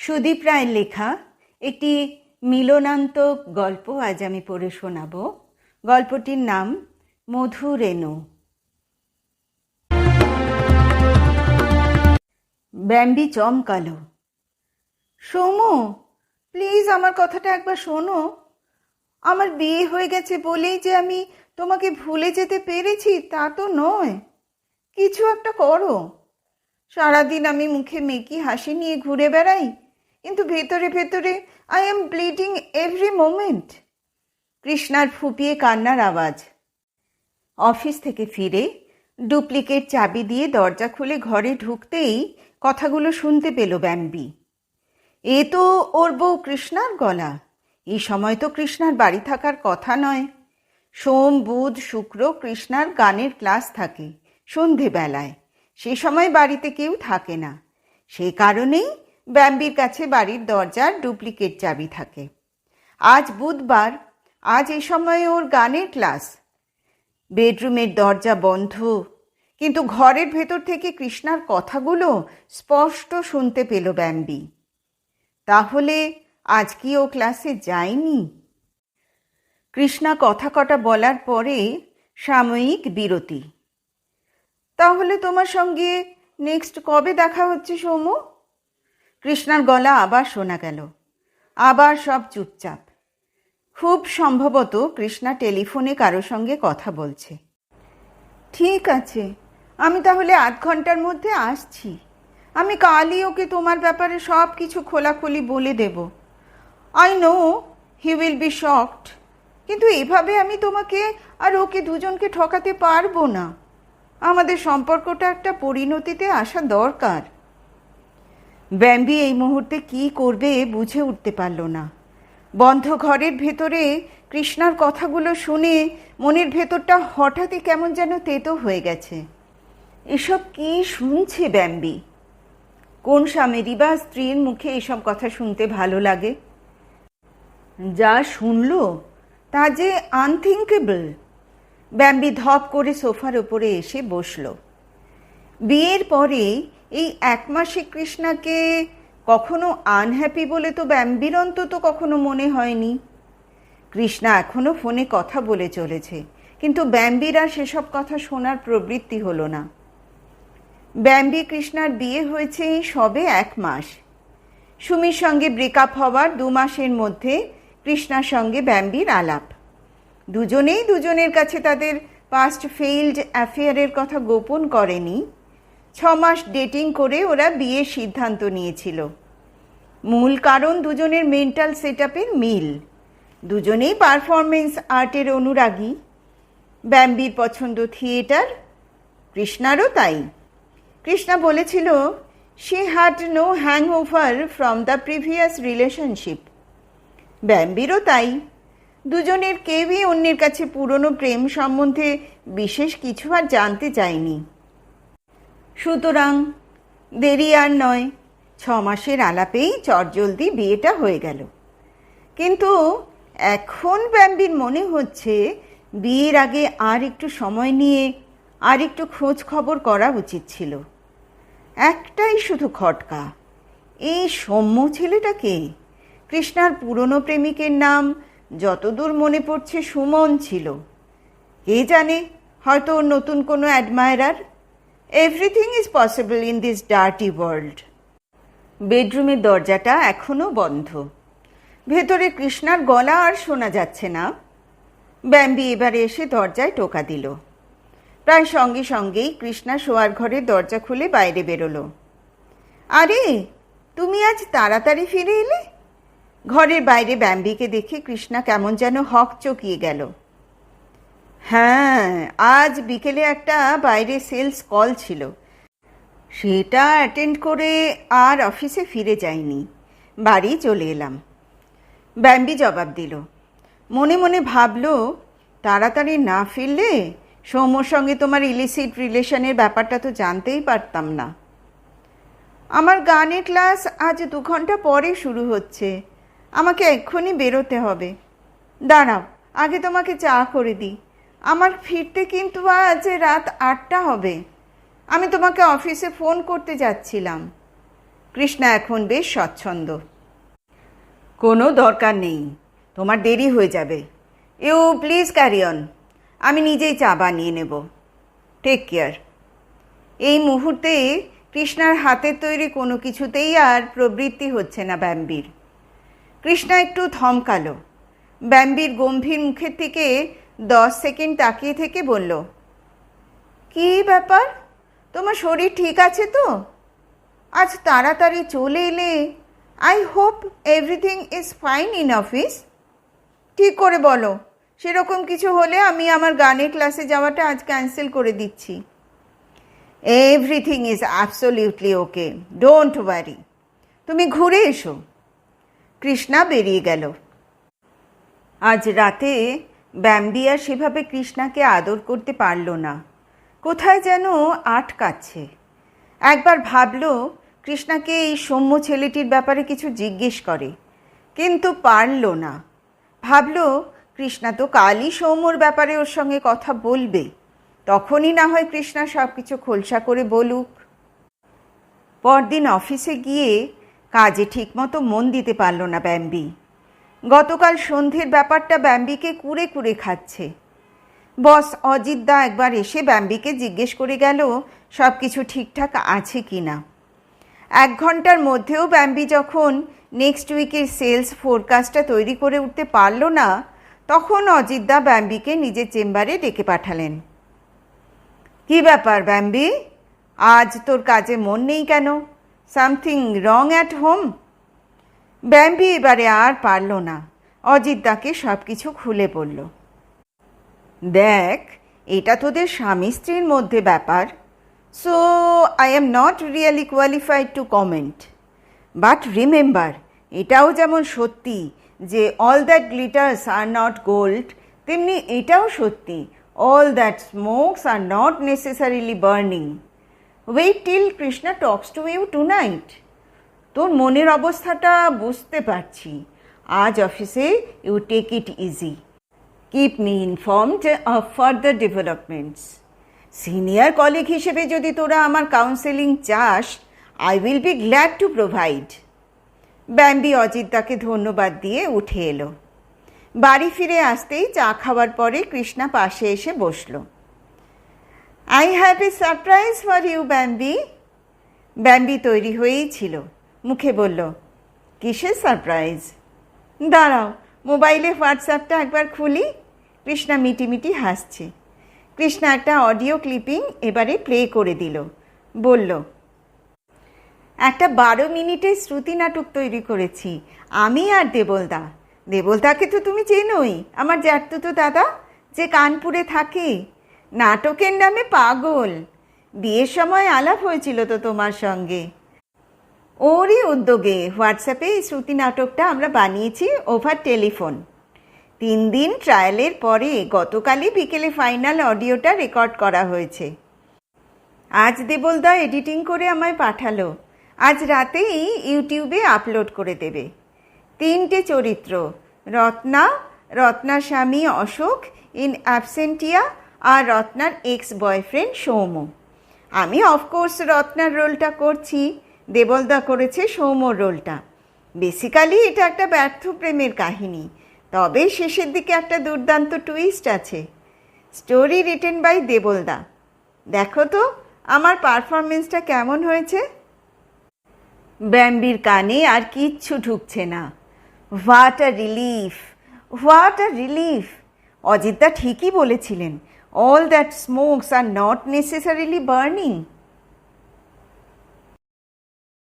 সুদীপ রায়ের লেখা একটি মিলনান্তক গল্প আজ আমি পড়ে শোনাব। গল্পটির নাম মধু রেণু। ব্যাম্বি চমকালো। সৌমু, প্লিজ আমার কথাটা একবার শোনো। আমার বিয়ে হয়ে গেছে বলেই যে আমি তোমাকে ভুলে যেতে পেরেছি তা তো নয়। কিছু একটা করো। সারাদিন আমি মুখে মেকি হাসি নিয়ে ঘুরে বেড়াই কিন্তু ভেতরে ভেতরে I am bleeding every moment কৃষ্ণার ফুপিয়ে কান্নার আওয়াজ। অফিস থেকে ফিরে ডুপ্লিকেট চাবি দিয়ে দরজা খুলে ঘরে ঢুকতেই কথাগুলো শুনতে পেল ব্যাম্বি এ তো ওর বউ কৃষ্ণার গলা। এই সময় তো কৃষ্ণার বাড়ি থাকার কথা নয়। সোম, বুধ, শুক্র কৃষ্ণার গানের ক্লাস থাকে সন্ধেবেলায়। সে সময় বাড়িতে কেউ থাকে না। সে কারণেই ব্যাম্বির কাছে বাড়ির দরজার ডুপ্লিকেট চাবি থাকে। আজ বুধবার, আজ এই সময়ে ওর গানের ক্লাস। বেডরুমের দরজা বন্ধ, কিন্তু ঘরের ভেতর থেকে কৃষ্ণার কথাগুলো স্পষ্ট শুনতে পেল ব্যাম্বি। তাহলে আজ কি ও ক্লাসে যায়নি? কৃষ্ণা কথা কটা বলার পরে সাময়িক বিরতি। তাহলে তোমার সঙ্গে নেক্সট কবে দেখা হচ্ছে সৌম্য? কৃষ্ণার গলা আবার শোনা গেল। আবার সব চুপচাপ। খুব সম্ভবত কৃষ্ণা টেলিফোনে কারও সঙ্গে কথা বলছে। ঠিক আছে, আমি তাহলে আধ ঘণ্টার মধ্যে আসছি। আমি কালই ওকে তোমার ব্যাপারে সব কিছু খোলাখুলি বলে দেব। I know he will be shocked কিন্তু এভাবে আমি তোমাকে আর ওকে দুজনকে ঠকাতে পারব না। আমাদের সম্পর্কটা একটা পরিণতিতে আসা দরকার। ব্যাম্বি এই মুহূর্তে কি করবে বুঝে উঠতে পারল না। বন্ধ ঘরের ভেতরে কৃষ্ণার কথাগুলো শুনে মনের ভেতরটা হঠাৎই কেমন যেন তেতো হয়ে গেছে। এসব কি শুনছে ব্যাম্বি? কোন স্বামীরই বা স্ত্রীর মুখে এসব কথা শুনতে ভালো লাগে? যা শুনল তা যে আনথিঙ্কেবল ব্যাম্বি ধপ করে সোফার ওপরে এসে বসল। বিয়ের পরে এই এক মাসে কৃষ্ণাকে কখনো আনহ্যাপি বলে তো ব্যাম্বির অন্তত কখনো মনে হয়নি। কৃষ্ণা এখনও ফোনে কথা বলে চলেছে, কিন্তু ব্যাম্বির আর সেসব কথা শোনার প্রবৃত্তি হলো না। ব্যাম্বি কৃষ্ণার বিয়ে হয়েছে সবে এক মাস। সুমির সঙ্গে ব্রেকআপ হওয়ার দু মাসের মধ্যে কৃষ্ণার সঙ্গে ব্যাম্বির আলাপ। দুজনেই দুজনের কাছে তাদের পাস্ট ফেইল্ড অ্যাফেয়ারের কথা গোপন করেনি। ছ মাস ডেটিং করে ওরা বিয়ের সিদ্ধান্ত নিয়েছিল। মূল কারণ দুজনের মেন্টাল সেট মিল। দুজনেই পারফরমেন্স আর্টের অনুরাগী। ব্যাম্বির পছন্দ থিয়েটার, কৃষ্ণারও তাই। কৃষ্ণা বলেছিল she had no hangover from the previous relationship ব্যাম্বিরও তাই। দুজনের কেউই অন্যের কাছে পুরনো প্রেম সম্বন্ধে বিশেষ কিছু আর জানতে চায়নি। সুতরাং দেরি আর নয়, ছ মাসের আলাপেই চটজলদি বিয়েটা হয়ে গেল। কিন্তু এখন ব্যাম্বির মনে হচ্ছে বিয়ের আগে আর একটু সময় নিয়ে আর একটু খোঁজ খবর করা উচিত ছিল। একটাই শুধু খটকা, এই সৌম্য ছেলেটাকে কৃষ্ণার পুরনো প্রেমিকের নাম যতদূর মনে পড়ছে সুমন ছিল। কে জানে, হয়তো নতুন কোনো admirer everything is possible in this dirty world বেডরুমের দরজাটা এখনও বন্ধ। ভেতরে কৃষ্ণার গলা আর শোনা যাচ্ছে না। ব্যাম্বি এবারে এসে দরজায় টোকা দিল। প্রায় সঙ্গে সঙ্গেই কৃষ্ণা শোয়ার ঘরের দরজা খুলে বাইরে বেরোলো। আরে, তুমি আজ তাড়াতাড়ি ফিরে এলে? ঘরের বাইরে ব্যাম্বিকে দেখে কৃষ্ণা কেমন যেন হক চকিয়ে গেল। হ্যাঁ আজ বিকেলে একটা বাইরে সেলস কল ছিল। সেটা অ্যাটেন্ড করে আর অফিসে ফিরে যাইনি। বাড়ি চলে এলাম। ব্যাম্বি জবাব দিল। মনে মনে ভাবলো, তাড়াতাড়ি না ফিরলে সৌম্যর সঙ্গে তোমার ইলিসিট রিলেশনের ব্যাপারটা তো জানতেই পারতাম না। আমার গানের ক্লাস আজ দু ঘণ্টা পরে শুরু হচ্ছে। আমাকে এক্ষুনি বেরোতে হবে। দাঁড়াও, আগে তোমাকে চা করে দিই। আমার ফিরতে কিন্তু আজ রাত আটটা হবে। আমি তোমাকে অফিসে ফোন করতে যাচ্ছিলাম। কৃষ্ণা এখন বেশ স্বচ্ছন্দ। কোনো দরকার নেই, তোমার দেরি হয়ে যাবে। ইউ প্লিজ ক্যারি অন, আমি নিজেই চা বানিয়ে নেব। Take care. এই মুহূর্তে কৃষ্ণার হাতের তৈরি কোনো কিছুতেই আর প্রবৃত্তি হচ্ছে না ব্যাম্বির। কৃষ্ণা একটু থমকালো ব্যাম্বির গম্ভীর মুখের থেকে দশ সেকেন্ড তাকিয়ে থেকে বলল, কী ব্যাপার? তোমার শরীর ঠিক আছে তো? আজ তাড়াতাড়ি চলে এলে। I hope everything is fine in office ঠিক করে বলো, সেরকম কিছু হলে আমি আমার গানের ক্লাসে যাওয়াটা আজ ক্যান্সেল করে দিচ্ছি। Everything is absolutely okay don't worry তুমি ঘুরে এসো। কৃষ্ণা বেরিয়ে গেল। আজ রাতে ব্যাম্বি আর সেভাবে কৃষ্ণাকে আদর করতে পারল না। কোথায় যেন আটকাচ্ছে একবার ভাবলো, কৃষ্ণাকে এই সৌম্য ছেলেটির ব্যাপারে কিছু জিজ্ঞেস করে, কিন্তু পারল না। ভাবলো, কৃষ্ণা তো কালই সৌম্যর ব্যাপারে ওর সঙ্গে কথা বলবে। তখনই না হয় কৃষ্ণা সব কিছু খোলসা করে বলুক। পরদিন অফিসে গিয়ে কাজে ঠিকমতো মন দিতে পারল না ব্যাম্বি। গতকাল সন্ধ্যের ব্যাপারটা ব্যাম্বিকে কুড়ে কুড়ে খাচ্ছে। বস অজিত দা একবার এসে ব্যাম্বিকে জিজ্ঞেস করে গেল সব কিছু ঠিকঠাক আছে কি না এক ঘণ্টার মধ্যেও ব্যাম্বি যখন নেক্সট উইকের সেলস ফোরকাস্টটা তৈরি করে উঠতে পারল না, তখন অজিতদা ব্যাম্বিকে নিজের চেম্বারে ডেকে পাঠালেন। কি ব্যাপার ব্যাম্বি? আজ তোর কাজে মন নেই কেন? Something wrong at home Bambi এবারে আর পারল না। অজিতদাকে সব কিছু খুলে পড়ল দেখ, এটা তোদের স্বামী স্ত্রীর মধ্যে ব্যাপার। So I am not really qualified to comment but remember এটাও যেমন সত্যি যে all that glitters are not gold তেমনি এটাও সত্যি all that smokes are not necessarily burning wait till Krishna talks to you tonight তোর মনের অবস্থাটা বুঝতে পারছি। আজ অফিসে you take it easy keep me informed of further developments senior colleague হিসেবে যদি তোরা আমার কাউন্সেলিং চাস I will be glad to provide Bambi অজিতদাকে ধন্যবাদ দিয়ে উঠে এলো। বাড়ি ফিরে আসতেই চা খাওয়ার পরে কৃষ্ণা পাশে এসে বসল। I have a surprise for you Bambi Bambi তৈরি হয়েই ছিল। মুখে বলল, কিসের সারপ্রাইজ? দাঁড়াও, মোবাইলে হোয়াটসঅ্যাপটা একবার খুলি। কৃষ্ণা মিটিমিটি হাসছে। কৃষ্ণা একটা অডিও ক্লিপিং এবারে প্লে করে দিল। বলল, একটা বারো মিনিটের শ্রুতি নাটক তৈরি করেছি। আমি আর দেবলদা। দেবলদাকে তো তুমি চেনোই। আমার জ্যাঠতুতো দাদা, যে কানপুরে থাকে। নাটকের নামে পাগল। বিয়ের সময় আলাপ হয়েছিল তো তোমার সঙ্গে। ওরই উদ্যোগে হোয়াটসঅ্যাপে এই শ্রুতি নাটকটা আমরা বানিয়েছি ওভার টেলিফোন তিন দিন ট্রায়ালের পরে গতকালই বিকেলে ফাইনাল অডিওটা রেকর্ড করা হয়েছে। আজ দেবলদা এডিটিং করে আমায় পাঠালো। আজ রাতেই ইউটিউবে আপলোড করে দেবে। তিনটে চরিত্র, রত্না, রত্নার স্বামী অশোক ইন অ্যাবসেন্টিয়া আর রত্নার এক্স বয়ফ্রেন্ড সৌম্য। আমি অফকোর্স রত্নার রোলটা করছি। দেবলদা করেছে সৌম্যর রোলটা। বেসিক্যালি এটা একটা ব্যর্থ প্রেমের কাহিনী। তবে শেষের দিকে একটা দুর্দান্ত টুইস্ট আছে। স্টোরি রিটেন বাই দেবলদা। দেখো তো, আমার পারফরমেন্সটা কেমন হয়েছে? ব্যাম্বির কানে আর কিচ্ছু ঢুকছে না। What a relief what a relief অজিতদা ঠিকই বলেছিলেন all that smokes are not necessarily burning